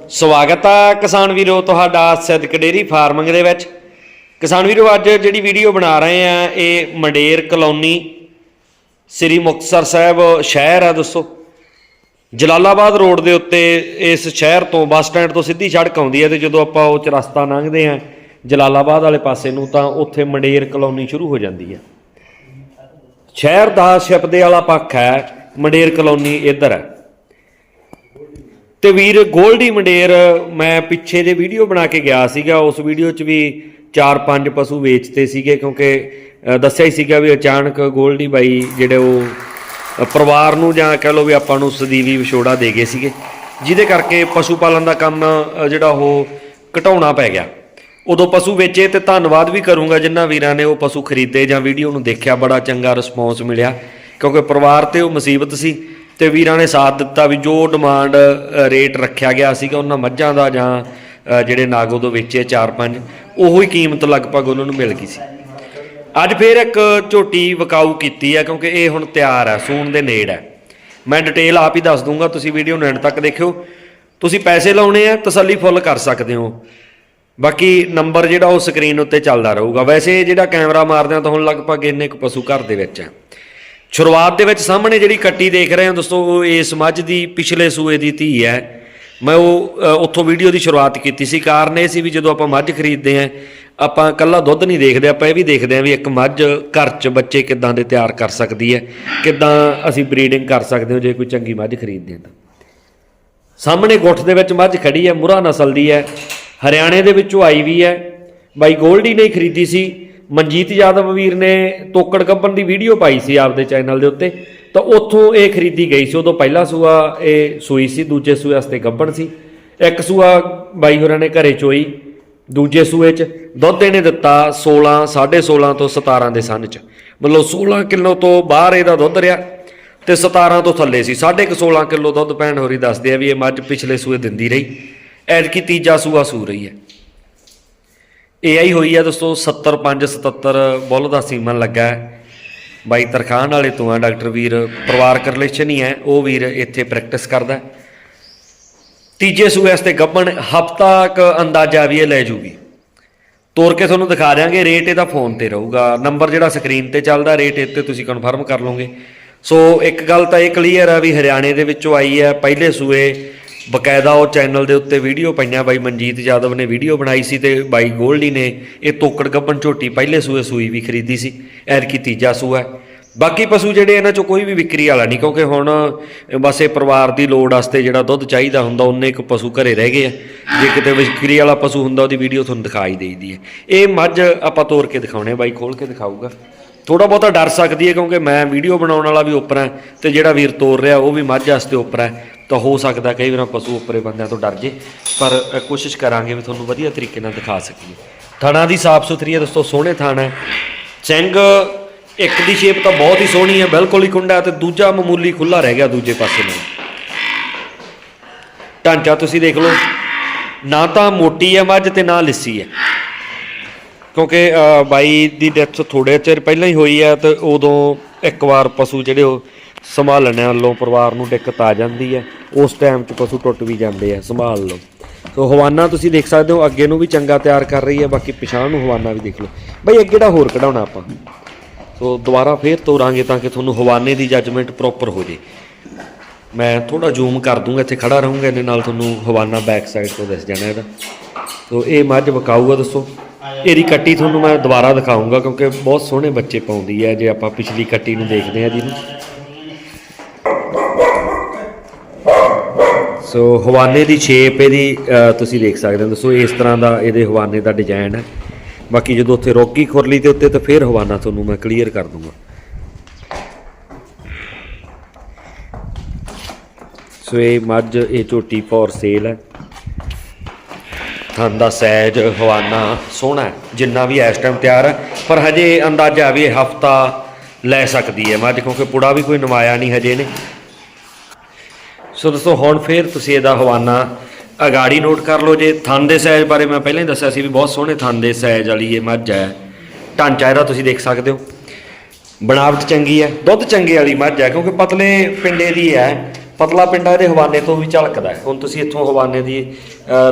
ਸਵਾਗਤ ਆ ਕਿਸਾਨ ਵੀਰੋ, ਤੁਹਾਡਾ ਸਿੱਧਕ ਡੇਰੀ ਫਾਰਮਿੰਗ ਦੇ ਵਿੱਚ। ਕਿਸਾਨ ਵੀਰੋ, ਅੱਜ ਜਿਹੜੀ ਵੀਡੀਓ ਬਣਾ ਰਹੇ ਆ, ਇਹ ਮੰਡੇਰ ਕਲੋਨੀ ਸ੍ਰੀ ਮੁਕਤਸਰ ਸਾਹਿਬ ਸ਼ਹਿਰ ਆ ਦੋਸਤੋ ਜਲਾਲਾਬਾਦ ਰੋਡ ਦੇ ਉੱਤੇ ਇਸ ਸ਼ਹਿਰ ਤੋਂ ਬੱਸ ਸਟੈਂਡ ਤੋਂ ਸਿੱਧੀ ਸੜਕ ਆਉਂਦੀ ਹੈ ਤੇ ਜਦੋਂ ਆਪਾਂ ਉਹ ਚ ਰਸਤਾ ਲੰਘਦੇ ਆ ਜਲਾਲਾਬਾਦ ਵਾਲੇ ਪਾਸੇ ਨੂੰ, ਤਾਂ ਉੱਥੇ ਮੰਡੇਰ ਕਲੋਨੀ ਸ਼ੁਰੂ ਹੋ ਜਾਂਦੀ ਹੈ ਸ਼ਹਿਰ ਦਾ ਛਿਪਦੇ ਵਾਲਾ ਪੱਖ ਹੈ, ਮੰਡੇਰ ਕਲੋਨੀ ਇੱਧਰ ਹੈ। ਤੇ ਵੀਰ ਗੋਲਡੀ ਮੰਡੇਰ, ਮੈਂ ਪਿੱਛੇ ਜੇ ਵੀਡੀਓ ਬਣਾ ਕੇ ਗਿਆ ਸੀਗਾ, ਉਸ ਵੀਡੀਓ 'ਚ ਵੀ 4-5 ਪਸ਼ੂ ਵੇਚਤੇ ਸੀਗੇ, ਕਿਉਂਕਿ ਦੱਸਿਆ ਹੀ ਸੀਗਾ ਵੀ ਅਚਾਨਕ ਗੋਲਡੀ ਬਾਈ ਜਿਹੜੇ ਉਹ ਪਰਿਵਾਰ ਨੂੰ ਜਾਂ ਕਹਿ ਲਓ ਵੀ ਆਪਾਂ ਨੂੰ ਸਦੀਵੀ ਵਿਛੋੜਾ ਦੇ ਗਏ ਸੀਗੇ, ਜਿਹਦੇ ਕਰਕੇ ਪਸ਼ੂ ਪਾਲਣ ਦਾ ਕੰਮ ਜਿਹੜਾ ਉਹ ਘਟਾਉਣਾ ਪੈ ਗਿਆ। ਉਦੋਂ ਪਸ਼ੂ ਵੇਚੇ ਤੇ ਧੰਨਵਾਦ ਵੀ ਕਰੂੰਗਾ ਜਿਨ੍ਹਾਂ ਵੀਰਾਂ ਨੇ ਉਹ ਪਸ਼ੂ ਖਰੀਦੇ ਜਾਂ ਵੀਡੀਓ ਨੂੰ ਦੇਖਿਆ, ਬੜਾ ਚੰਗਾ ਰਿਸਪੌਂਸ ਮਿਲਿਆ, ਕਿਉਂਕਿ ਪਰਿਵਾਰ ਤੇ ਉਹ ਮੁਸੀਬਤ ਸੀ। ਤੇ ਵੀਰਾਂ ਨੇ ਸਾਥ ਦਿੱਤਾ ਵੀ ਜੋ ਡਿਮਾਂਡ ਰੇਟ ਰੱਖਿਆ ਗਿਆ ਸੀਗਾ, ਉਹਨਾਂ ਮੱਝਾਂ ਦਾ ਜਾਂ ਜਿਹੜੇ ਨਾਗੋ ਤੋਂ ਵੇਚੇ 4-5 ਉਹੋ ਹੀ ਕੀਮਤ ਲਗਭਗ ਉਹਨਾਂ ਨੂੰ ਮਿਲ ਗਈ ਸੀ। ਅੱਜ ਫੇਰ ਇੱਕ ਝੋਟੀ ਵਿਕਾਊ ਕੀਤੀ ਹੈ, ਕਿਉਂਕਿ ਇਹ ਹੁਣ ਤਿਆਰ ਹੈ, ਸੂਣ ਦੇ ਨੇੜ ਹੈ। ਮੈਂ ਡਿਟੇਲ ਆਪ ਹੀ ਦੱਸ ਦੂੰਗਾ, ਤੁਸੀਂ ਵੀਡੀਓ ਨੂੰ ਐਂਡ ਤੱਕ ਦੇਖਿਓ। ਤੁਸੀਂ ਪੈਸੇ ਲਾਉਣੇ ਆ, ਤਸੱਲੀ ਫੁੱਲ ਕਰ ਸਕਦੇ ਹੋ। ਬਾਕੀ ਨੰਬਰ ਜਿਹੜਾ ਉਹ ਸਕਰੀਨ ਉੱਤੇ ਚੱਲਦਾ ਰਹੂਗਾ। ਵੈਸੇ ਜਿਹੜਾ ਕੈਮਰਾ ਮਾਰਦੇ ਆ, ਤਾਂ ਹੁਣ ਲਗਭਗ ਇੰਨੇ ਕੁ ਪਸ਼ੂ ਘਰ ਦੇ ਵਿੱਚ ਹੈ। ਸ਼ੁਰੂਆਤ ਦੇ ਵਿੱਚ ਸਾਹਮਣੇ ਜਿਹੜੀ ਕੱਟੀ ਦੇਖ ਰਹੇ ਹੋ ਦੋਸਤੋ, ਉਹ ਇਸ ਮੱਝ ਦੀ ਪਿਛਲੇ ਸੂਏ ਦੀ ਧੀ ਹੈ। ਮੈਂ ਉਹ ਉੱਥੋਂ ਵੀਡੀਓ ਦੀ ਸ਼ੁਰੂਆਤ ਕੀਤੀ ਸੀ। ਕਾਰਨ ਇਹ ਸੀ ਵੀ ਜਦੋਂ ਆਪਾਂ ਮੱਝ ਖਰੀਦਦੇ ਆਂ ਆਪਾਂ ਕੱਲਾ ਦੁੱਧ ਨਹੀਂ ਦੇਖਦੇ, ਆਪਾਂ ਇਹ ਵੀ ਦੇਖਦੇ ਆਂ ਵੀ ਇੱਕ ਮੱਝ ਘਰ 'ਚ ਬੱਚੇ ਕਿੱਦਾਂ ਦੇ ਤਿਆਰ ਕਰ ਸਕਦੀ ਹੈ, ਕਿੱਦਾਂ ਅਸੀਂ ਬਰੀਡਿੰਗ ਕਰ ਸਕਦੇ ਹਾਂ ਜੇ ਕੋਈ ਚੰਗੀ ਮੱਝ ਖਰੀਦਦੇ ਹਾਂ ਤਾਂ। ਸਾਹਮਣੇ ਗੁੱਠ ਦੇ ਵਿੱਚ ਮੱਝ ਖੜੀ ਹੈ ਮੁਰਾ ਨਸਲ ਦੀ ਹੈ, ਹਰਿਆਣੇ ਦੇ ਵਿੱਚੋਂ ਆਈ ਵੀ ਹੈ। ਬਾਈ ਗੋਲਡੀ ਨੇ ਖਰੀਦੀ ਸੀ। ਮਨਜੀਤ ਯਾਦਵ ਵੀਰ ਨੇ ਤੋਕੜ ਕੱਪਣ ਦੀ ਵੀਡੀਓ ਪਾਈ ਸੀ ਆਪਦੇ ਚੈਨਲ ਦੇ ਉੱਤੇ। ਤਾਂ ਉੱਥੋਂ ਇਹ ਖਰੀਦੀ ਗਈ ਸੀ, ਉਦੋਂ ਪਹਿਲਾ ਸੂਆ ਇਹ ਸੂਈ ਸੀ, ਦੂਜੇ ਸੂਏ ਵਾਸਤੇ ਗੱਬਣ ਸੀ। ਇੱਕ ਸੂਆ ਬਾਈ ਹੋਰਾਂ ਨੇ ਘਰੇ ਚੋਈ, ਦੂਜੇ ਸੂਏ 'ਚ ਦੁੱਧ ਇਹਨੇ ਦਿੱਤਾ 16 16.5 ਤੋਂ 17 ਦੇ ਸੰਨ 'ਚ। ਮਤਲਬ 16 ਕਿਲੋ ਤੋਂ ਬਾਹਰ ਇਹਦਾ ਦੁੱਧ ਰਿਹਾ ਤੇ 17 ਤੋਂ ਥੱਲੇ ਸੀ। 16.5 ਕਿਲੋ ਦੁੱਧ ਪੈਣ ਹੋਰੀ ਦੱਸਦੇ ਆ ਵੀ ਇਹ ਮੱਝ ਪਿਛਲੇ ਸੂਏ ਦਿੰਦੀ ਰਹੀ। ਐਤਕੀ ਤੀਜਾ ਸੂਆ ਸੂ ਰਹੀ ਹੈ। ਇਹ ਆਈ ਹੋਈ ਆ ਦੋਸਤੋ 75 77 ਬੁੱਲ ਦਾ ਸੀਮਨ ਲੱਗਾ ਹੈ। ਬਾਈ ਤਰਖਾਨ ਵਾਲੇ ਤੋਂ ਆ, ਡਾਕਟਰ ਵੀਰ ਪਰਿਵਾਰਕ ਰਿਲੇਸ਼ਨ ਹੀ ਹੈ, ਉਹ ਵੀਰ ਇੱਥੇ ਪ੍ਰੈਕਟਿਸ ਕਰਦਾ ਤੀਜੇ ਸੂਏ ਵਾਸਤੇ ਗੱਬਣ ਹਫਤਾ ਕ ਅੰਦਾਜ਼ਾ ਵੀ ਇਹ ਲੈ ਜੂਗੀ। ਤੋਰ ਕੇ ਤੁਹਾਨੂੰ ਦਿਖਾ ਦਿਆਂਗੇ ਰੇਟ ਇਹਦਾ ਫੋਨ ਤੇ ਰਹੂਗਾ। ਨੰਬਰ ਜਿਹੜਾ ਸਕਰੀਨ ਤੇ ਚੱਲਦਾ ਰੇਟ ਇੱਥੇ ਤੁਸੀਂ ਕਨਫਰਮ ਕਰ ਲਓਗੇ। ਸੋ ਇੱਕ ਗੱਲ ਤਾਂ ਇਹ ਕਲੀਅਰ ਆ ਵੀ ਹਰਿਆਣੇ ਦੇ ਵਿੱਚੋਂ ਆਈ ਹੈ, ਪਹਿਲੇ ਸੂਏ ਬਕਾਇਦਾ ਉਹ ਚੈਨਲ ਦੇ ਉੱਤੇ ਵੀਡੀਓ ਪਈਆਂ। ਬਾਈ ਮਨਜੀਤ ਯਾਦਵ ਨੇ ਵੀਡੀਓ ਬਣਾਈ ਸੀ ਤੇ ਬਾਈ ਗੋਲਡੀ ਨੇ ਇਹ ਤੋਕੜ ਗੱਬਨ ਝੋਟੀ ਪਹਿਲੇ ਸੂਏ ਸੂਈ ਵੀ ਖਰੀਦੀ ਸੀ। ਐਰਕੀ ਤੀਜਾ ਸੂਆ। ਹੈ। ਬਾਕੀ ਪਸ਼ੂ ਜਿਹੜੇ ਇਹਨਾਂ ਚੋਂ ਕੋਈ ਵੀ ਵਿਕਰੀ ਵਾਲਾ ਨਹੀਂ ਕਿਉਂਕਿ ਹੁਣ ਬਸ ਇਹ ਪਰਿਵਾਰ ਦੀ ਲੋੜ ਵਾਸਤੇ ਜਿਹੜਾ ਦੁੱਧ ਚਾਹੀਦਾ ਹੁੰਦਾ ਉਹਨੇ ਇੱਕ ਪਸ਼ੂ ਘਰੇ ਰਹਿ ਗਏ ਆ। ਜੇ ਕਿਤੇ ਵਿਕਰੀ ਵਾਲਾ ਪਸ਼ੂ ਹੁੰਦਾ ਉਹਦੀ ਵੀਡੀਓ ਤੁਹਾਨੂੰ ਦਿਖਾਈ ਦੇਈਦੀ ਹੈ ਇਹ ਮੱਝ ਆਪਾਂ ਤੋੜ ਕੇ ਦਿਖਾਉਣੇ ਆ, ਬਾਈ ਖੋਲ ਕੇ ਦਿਖਾਊਗਾ। ਥੋੜਾ ਬਹੁਤਾ ਡਰ ਸਕਦੀ ਹੈ ਕਿਉਂਕਿ ਮੈਂ ਵੀਡੀਓ ਬਣਾਉਣ ਵਾਲਾ ਵੀ ਉੱਪਰ ਹੈ ਤੇ ਜਿਹੜਾ ਵੀਰ ਤੋੜ ਰਿਹਾ ਉਹ ਵੀ ਮੱਝ ਵਾਸਤੇ ਉੱਪਰ ਹੈ। ਤਾਂ ਹੋ ਸਕਦਾ ਕਈ ਵਾਰ ਪਸ਼ੂ ਉੱਪਰੇ ਬੰਦਿਆਂ ਤੋਂ ਡਰ ਜੇ ਪਰ ਅ, ਕੋਸ਼ਿਸ਼ ਕਰਾਂਗੇ ਵੀ ਤੁਹਾਨੂੰ ਵਧੀਆ ਤਰੀਕੇ ਨਾਲ ਦਿਖਾ ਸਕੀਏ। ਥਣਾ ਦੀ ਸਾਫ਼ ਸੁਥਰੀ ਹੈ ਦੋਸਤੋ ਸੋਹਣੇ ਥਾਣਾ ਹੈ। ਸਿੰਘ ਇੱਕ ਦੀ ਸ਼ੇਪ ਤਾਂ ਬਹੁਤ ਹੀ ਸੋਹਣੀ ਹੈ ਬਿਲਕੁਲ ਹੀ ਕੁੰਡਾ ਤੇ ਦੂਜਾ ਮਾਮੂਲੀ ਖੁੱਲਾ ਰਹਿ ਗਿਆ ਦੂਜੇ ਪਾਸੇ ਨੂੰ। ਢਾਂਚਾ ਤੁਸੀਂ ਦੇਖ ਲਓ ਨਾ ਤਾਂ ਮੋਟੀ ਹੈ ਮੱਝ ਤੇ ਨਾ ਲਿੱਸੀ ਹੈ। ਕਿਉਂਕਿ ਅ, ਬਾਈ ਦੀ ਡੈਥ ਥੋੜੇ ਚਿਰ ਪਹਿਲਾਂ ਹੀ ਹੋਈ ਹੈ ਤੇ ਉਦੋਂ ਇੱਕ ਵਾਰ ਪਸ਼ੂ ਜਿਹੜੇ ਉਹ ਸੰਭਾਲਣ ਵੱਲੋਂ ਪਰਿਵਾਰ ਨੂੰ ਦਿੱਕਤ ਆ ਜਾਂਦੀ ਹੈ। ਉਸ ਟਾਈਮ 'ਚ ਪਸ਼ੂ ਟੁੱਟ ਵੀ ਜਾਂਦੇ ਆ, ਸੰਭਾਲ ਲਓ। ਸੋ ਹਵਾਨਾ ਤੁਸੀਂ ਦੇਖ ਸਕਦੇ ਹੋ, ਅੱਗੇ ਨੂੰ ਵੀ ਚੰਗਾ ਤਿਆਰ ਕਰ ਰਹੀ ਹੈ, ਬਾਕੀ ਪਿਛਾਣ ਨੂੰ ਹਵਾਨਾ ਵੀ ਦੇਖ ਲਓ। ਬਈ ਅੱਗੇ ਦਾ ਹੋਰ ਕਢਾਉਣਾ ਆਪਾਂ। ਸੋ ਦੁਬਾਰਾ ਫੇਰ ਤੋਰਾਂਗੇ ਤਾਂ ਕਿ ਤੁਹਾਨੂੰ ਹਵਾਨੇ ਦੀ ਜੱਜਮੈਂਟ ਪ੍ਰੋਪਰ ਹੋ ਜੇ। ਮੈਂ ਥੋੜਾ ਜ਼ੂਮ ਕਰ ਦੂੰਗਾ, ਇੱਥੇ ਖੜਾ ਰਹੂੰਗਾ, ਇਹਦੇ ਨਾਲ ਤੁਹਾਨੂੰ ਹਵਾਨਾ ਬੈਕ ਸਾਈਡ ਤੋਂ ਦਿਸ ਜਾਣਾ ਇਹਦਾ। ਸੋ ਇਹ ਮੱਝ ਵਿਕਾਊਗਾ ਦੱਸੋ। ਇਹਦੀ ਕੱਟੀ ਤੁਹਾਨੂੰ ਮੈਂ ਦੁਬਾਰਾ ਦਿਖਾਉਂਗਾ ਕਿਉਂਕਿ ਬਹੁਤ ਸੋਹਣੇ ਬੱਚੇ ਪਾਉਂਦੀ ਹੈ, ਜੇ ਆਪਾਂ ਪਿਛਲੀ ਕੱਟੀ ਨੂੰ ਦੇਖਦੇ ਹਾਂ ਜਿਹਨੂੰ। ਸੋ ਹਵਾਨੇ ਦੀ ਸ਼ੇਪ ਇਹਦੀ ਤੁਸੀਂ ਦੇਖ ਸਕਦੇ ਹੋ। ਦੋਸਤੋ ਇਸ ਤਰ੍ਹਾਂ ਦਾ ਇਹਦੇ ਹਵਾਨੇ ਦਾ ਡਿਜ਼ਾਈਨ ਹੈ। ਬਾਕੀ ਜਦੋਂ ਉੱਥੇ ਰੋਕੀ ਖੁਰਲੀ ਤੇ ਉੱਤੇ, ਤਾਂ ਫੇਰ ਹਵਾਨਾ ਤੁਹਾਨੂੰ ਮੈਂ ਕਲੀਅਰ ਕਰ ਦੂੰਗਾ। ਸੋ ਇਹ ਮੱਝ, ਇਹ ਝੋਟੀ ਫੋਰ ਸੇਲ ਹੈ। ਥਣ ਦਾ ਸੈਜ ਹਵਾਨਾ ਸੋਹਣਾ ਜਿੰਨਾ ਵੀ ਇਸ ਟਾਈਮ ਤਿਆਰ ਹੈ। ਪਰ ਹਜੇ ਅੰਦਾਜ਼ਾ ਵੀ ਹਫਤਾ ਲੈ ਸਕਦੀ ਹੈ ਮੱਝ, ਕਿਉਂਕਿ ਪੁੜਾ ਵੀ ਕੋਈ ਨਵਾਇਆ ਨਹੀਂ ਹਜੇ ਨੇ ਸੋ ਦੋਸਤੋ, ਹੁਣ ਫੇਰ ਤੁਸੀਂ ਇਹਦਾ ਹਵਾਨਾ ਅਗਾੜੀ ਨੋਟ ਕਰ ਲਓ ਜੇ ਥਣ ਦੇ ਸਾਈਜ਼ ਬਾਰੇ ਮੈਂ ਪਹਿਲਾਂ ਹੀ ਦੱਸਿਆ ਸੀ ਵੀ ਬਹੁਤ ਸੋਹਣੇ ਥਣ ਦੇ ਸਾਈਜ਼ ਵਾਲੀ ਇਹ ਮੱਝ ਹੈ। ਢਾਂਚਾ ਇਹਦਾ ਤੁਸੀਂ ਦੇਖ ਸਕਦੇ ਹੋ। ਬਣਾਵਟ ਚੰਗੀ ਹੈ, ਦੁੱਧ ਚੰਗੇ ਵਾਲੀ ਮੱਝ ਹੈ, ਕਿਉਂਕਿ ਪਤਲੇ ਪਿੰਡੇ ਦੀ ਹੈ। ਪਤਲਾ ਪਿੰਡਾ ਇਹਦੇ ਹਵਾਨੇ ਤੋਂ ਵੀ ਝਲਕਦਾ ਹੁਣ ਤੁਸੀਂ ਇੱਥੋਂ ਹਵਾਨੇ ਦੀ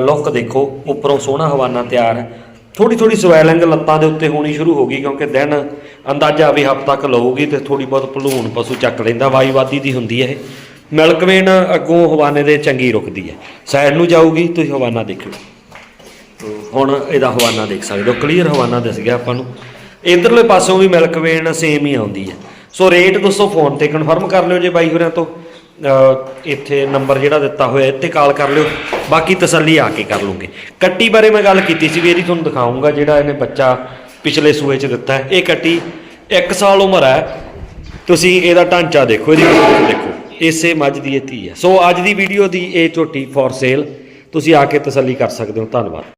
ਲੁੱਕ ਦੇਖੋ, ਉੱਪਰੋਂ ਸੋਹਣਾ ਹਵਾਨਾ ਤਿਆਰ ਹੈ। ਥੋੜੀ ਥੋੜੀ ਸਵੈਲਿੰਗ ਲੱਤਾਂ ਦੇ ਉੱਤੇ ਹੋਣੀ ਸ਼ੁਰੂ ਹੋ ਗਈ, ਕਿਉਂਕਿ ਦਿਨ ਅੰਦਾਜ਼ਾ ਵੀ ਹਫ਼ਤਾ ਤੱਕ ਲਊਗੀ ਤੇ ਥੋੜੀ ਬਹੁਤ ਭਲੂਣ ਪਸ਼ੂ ਚੱਕ ਲੈਂਦਾ ਵਾਈਵਾਦੀ ਦੀ ਹੁੰਦੀ ਹੈ ਇਹ। ਮਿਲਕਵੇਨ ਅੱਗੋਂ ਹਵਾਨੇ ਦੇ ਚੰਗੀ ਰੁਕਦੀ ਹੈ। ਸਾਈਡ ਨੂੰ ਜਾਊਗੀ, ਤੁਸੀਂ ਹਵਾਨਾ ਦੇਖਿਓ ਹੁਣ ਇਹਦਾ ਹਵਾਨਾ ਦੇਖ ਸਕਦੇ ਹੋ। ਕਲੀਅਰ ਹਵਾਨਾ ਦਿਸ ਗਿਆ ਆਪਾਂ ਨੂੰ। ਇਧਰਲੇ ਪਾਸੋਂ ਵੀ ਮਿਲਕਵੇਨ ਸੇਮ ਹੀ ਆਉਂਦੀ ਹੈ। ਸੋ ਰੇਟ ਦੋਸਤੋ ਫੋਨ ਤੇ ਕਨਫਰਮ ਕਰ ਲਿਓ ਜੇ ਬਾਈ ਹੋਰਾਂ ਤੋਂ। ਇੱਥੇ ਨੰਬਰ ਜਿਹੜਾ ਦਿੱਤਾ ਹੋਇਆ, ਇੱਥੇ ਕਾਲ ਕਰ ਲਿਓ। ਬਾਕੀ ਤਸੱਲੀ ਆ ਕੇ ਕਰ ਲੂੰਗੇ। ਕੱਟੀ ਬਾਰੇ ਮੈਂ ਗੱਲ ਕੀਤੀ ਸੀ ਵੀ ਇਹਦੀ ਤੁਹਾਨੂੰ ਦਿਖਾਉਂਗਾ ਜਿਹੜਾ ਇਹਨੇ ਬੱਚਾ ਪਿਛਲੇ ਸੂਏ 'ਚ ਦਿੱਤਾ ਇਹ ਕੱਟੀ 1 ਸਾਲ ਉਮਰ ਹੈ। ਤੁਸੀਂ ਇਹਦਾ ਢਾਂਚਾ ਦੇਖੋ, ਇਹਦੀ ਦੇਖੋ। ਇਸੇ ਮੱਝ ਦੀ ਇਹ ਧੀ ਹੈ ਸੋ ਅੱਜ ਦੀ ਵੀਡੀਓ ਦੀ ਇਹ ਝੋਟੀ ਫॉर ਸੇਲ ਤੁਸੀਂ ਆ ਕੇ ਤਸੱਲੀ ਕਰ ਸਕਦੇ ਹੋ। ਧੰਨਵਾਦ।